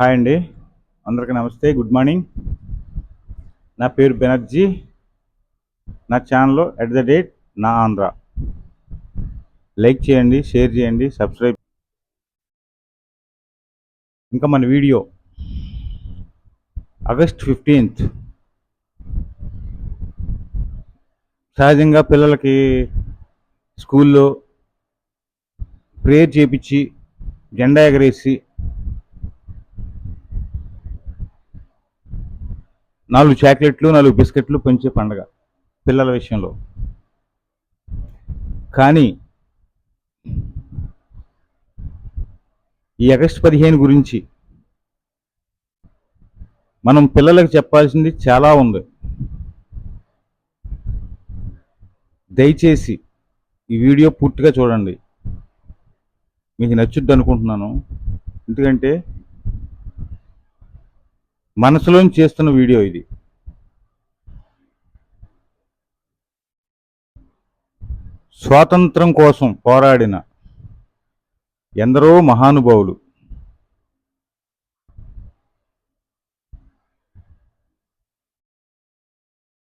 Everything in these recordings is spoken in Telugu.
హాయ్ అండి. అందరికీ నమస్తే. Good morning. నా పేరు బెనర్జీ. నా ఛానల్లో ఎట్ ద డేట్ నా ఆంధ్ర. లైక్ చేయండి షేర్ చేయండి సబ్స్క్రైబ్. ఇంకా మన వీడియో ఆగస్ట్ ఫిఫ్టీన్త్. సహజంగా పిల్లలకి స్కూల్లో ప్రేయర్ చేపించి జెండా ఎగరేసి నాలుగు చాక్లెట్లు నాలుగు బిస్కెట్లు పెంచే పండగ పిల్లల విషయంలో. కానీ ఈ ఆగస్టు పదిహేను గురించి మనం పిల్లలకు చెప్పాల్సింది చాలా ఉంది. దయచేసి ఈ వీడియో పూర్తిగా చూడండి. మీకు నచ్చుద్ది అనుకుంటున్నాను. ఎందుకంటే మనసులోని చేస్తున్న వీడియో ఇది. స్వాతంత్రం కోసం పోరాడిన ఎందరో మహానుభావులు.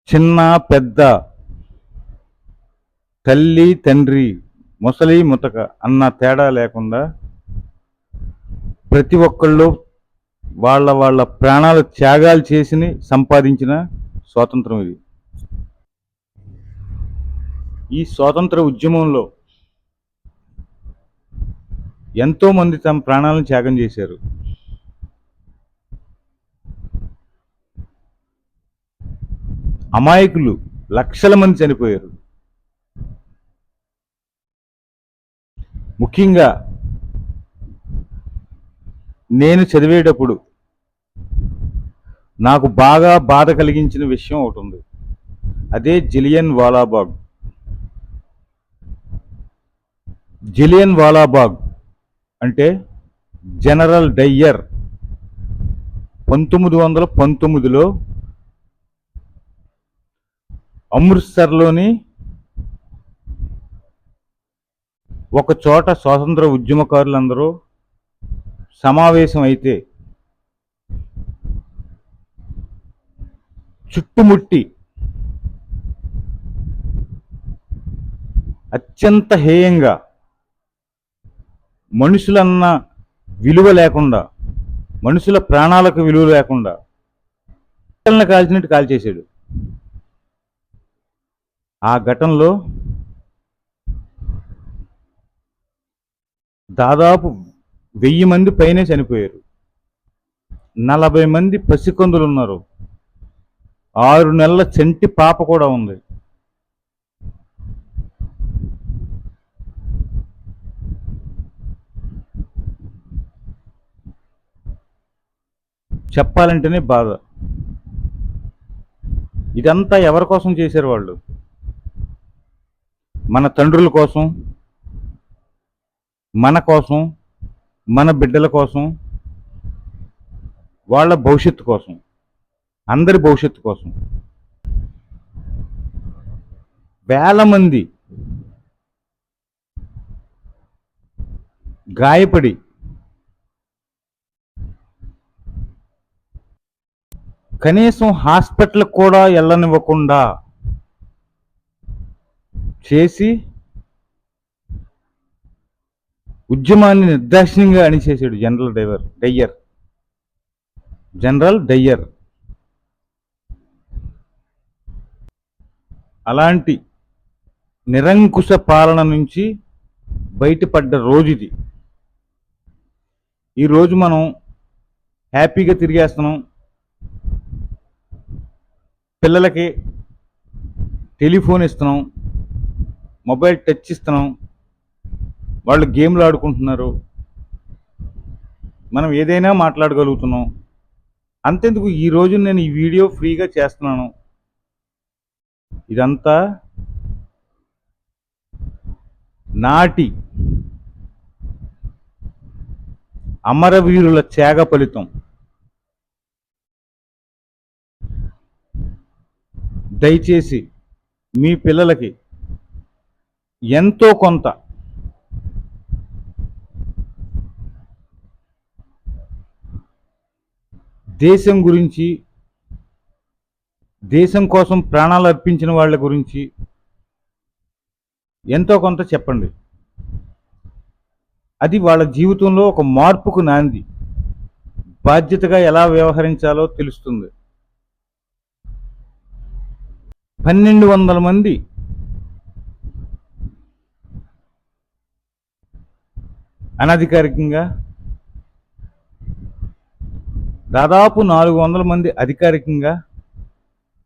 చిన్న పెద్ద తల్లి తండ్రి ముసలి ముతక అన్న తేడా లేకుండా ప్రతి ఒక్కళ్ళు వాళ్ళ వాళ్ళ ప్రాణాలు త్యాగాలు చేసి సంపాదించిన స్వాతంత్రం ఇది. ఈ స్వాతంత్ర ఉద్యమంలో ఎంతో మంది తమ ప్రాణాలను త్యాగం చేశారు. అమాయకులు లక్షల మంది చనిపోయారు. ముఖ్యంగా నేను చదివేటప్పుడు నాకు బాగా బాధ కలిగించిన విషయం ఒకటి ఉంది. అదే జిలియన్ వాలాబాగ్. జిలియన్ వాలాబాగ్ అంటే జనరల్ డయ్యర్ పంతొమ్మిది వందల పంతొమ్మిదిలో అమృత్సర్లోని ఒక చోట స్వాతంత్ర ఉద్యమకారులందరూ సమావేశం అయితే చుట్టుముట్టి అత్యంత హేయంగా మనుషులన్న విలువ లేకుండా మనుషుల ప్రాణాలకు విలువ లేకుండా పిల్లల్ని కాల్చినట్టు కాల్చేశాడు. ఆ ఘటనలో దాదాపు వెయ్యి మంది పైనే చనిపోయారు. నలభై మంది పసికందులు ఉన్నారు ఆరు నెలల చంటి పాప కూడా ఉంది. చెప్పాలంటేనే బాధ. ఇదంతా ఎవరి కోసం చేశారు వాళ్ళు? మన తండ్రుల కోసం? మన కోసం? మన బిడ్డల కోసం వాళ్ళ భవిష్యత్తు కోసం అందరి భవిష్యత్తు కోసం. వేల మంది గాయపడి కనీసం హాస్పిటల్ కూడా వెళ్ళనివ్వకుండా చేసి ఉద్యమాన్ని నిర్దాక్షిణ్యంగా అణిచేశాడు general Dyer Dyer. General Dyer. అలాంటి నిరంకుశ పాలన నుంచి బయటపడ్డ రోజు ఇది ఈరోజు మనం హ్యాపీగా తిరిగేస్తున్నాం. పిల్లలకి టెలిఫోన్ ఇస్తున్నాం. మొబైల్ టచ్ ఇస్తున్నాం. వాళ్ళు గేమ్లు ఆడుకుంటున్నారు. మనం ఏదైనా మాట్లాడగలుగుతున్నాం. అంతెందుకు ఈ రోజు నేను ఈ వీడియో ఫ్రీగా చేస్తున్నాను. ఇదంతా నాటి అమరవీరుల త్యాగ ఫలితం. దయచేసి మీ పిల్లలకి ఎంతో కొంత దేశం గురించి దేశం కోసం ప్రాణాలు అర్పించిన వాళ్ళ గురించి ఎంతో కొంత చెప్పండి. అది వాళ్ళ జీవితంలో ఒక మార్పుకు నాంది. బాధ్యతగా ఎలా వ్యవహరించాలో తెలుస్తుంది. పన్నెండు వందల మంది అనధికారికంగా దాదాపు నాలుగు వందల మంది అధికారికంగా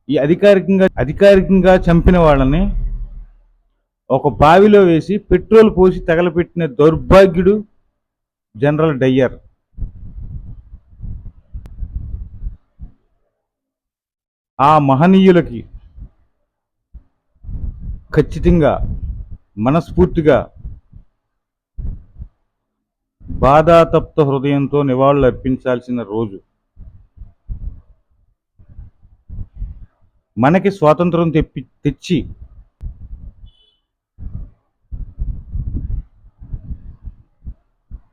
ఈ అధికారికంగా అధికారికంగా చంపిన వాళ్ళని ఒక బావిలో వేసి పెట్రోల్ పోసి తగలపెట్టిన దౌర్భాగ్యుడు జనరల్ డయ్యర్. ఆ మహనీయులకి ఖచ్చితంగా మనస్ఫూర్తిగా బాధాతప్త హృదయంతో నివాళులు అర్పించాల్సిన రోజు. మనకి స్వాతంత్రం తెప్పి తెచ్చి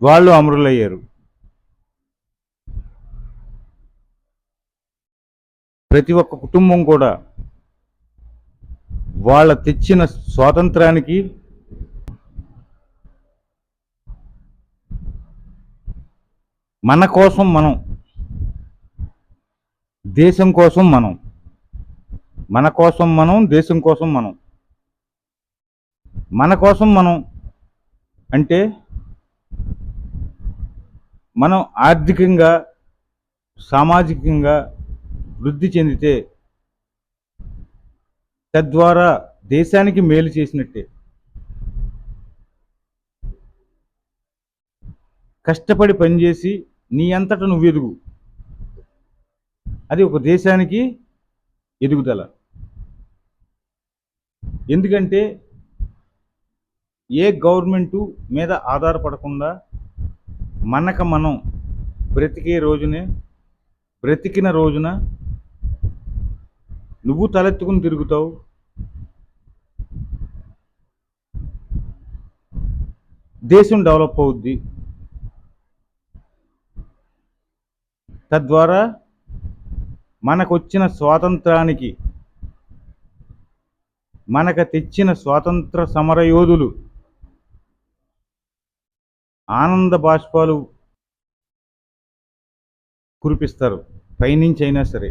వాళ్ళు అమరులయ్యారు. ప్రతి ఒక్క కుటుంబం కూడా వాళ్ళ తెచ్చిన స్వాతంత్రానికి మన కోసం మనం దేశం కోసం మనం మన కోసం మనం దేశం కోసం మనం. మన కోసం మనం అంటే మనం ఆర్థికంగా సామాజికంగా వృద్ధి చెందితే తద్వారా దేశానికి మేలు చేసినట్టే. కష్టపడి పనిచేసి నీ అంతట నువ్వు ఎదుగు. అది ఒక దేశానికి ఎదుగుదల. ఎందుకంటే ఏ గవర్నమెంటు మీద ఆధారపడకుండా మనక మనం బ్రతికే రోజునే బ్రతికిన రోజున నువ్వు తలెత్తుకుని తిరుగుతావు. దేశం డెవలప్ అవుద్ది. తద్వారా మనకు వచ్చిన స్వాతంత్రానికి మనకు తెచ్చిన స్వాతంత్ర సమరయోధులు ఆనంద బాష్పాలు కురిపిస్తారు. పైనుంచి అయినా సరే.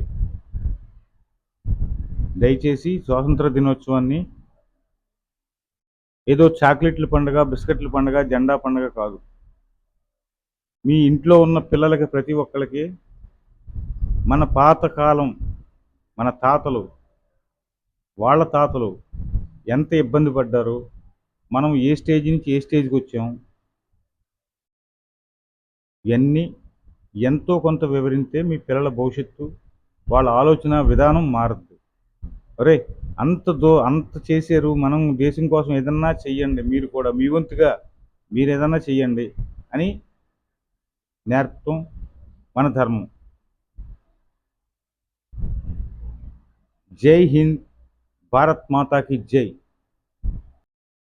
దయచేసి స్వాతంత్ర దినోత్సవాన్ని ఏదో చాక్లెట్ల పండుగ బిస్కెట్ల పండుగ జెండా పండుగ కాదు. మీ ఇంట్లో ఉన్న పిల్లలకి ప్రతి ఒక్కరికి మన పాతకాలం మన తాతలు వాళ్ళ తాతలు ఎంత ఇబ్బంది పడ్డారు? మనం ఏ స్టేజ్ నుంచి ఏ స్టేజ్కి వచ్చాం? ఇవన్నీ ఎంతో కొంత వివరిస్తే మీ పిల్లల భవిష్యత్తు వాళ్ళ ఆలోచన విధానం మారద్దు. అరే అంత దో అంత చేశారు మనం దేశం కోసం ఏదన్నా చెయ్యండి మీరు కూడా మీ వంతుగా మీరు ఏదన్నా చెయ్యండి అని నేర్పటం మన ధర్మం. జై హింద్. భారత్ మాతాకి జై.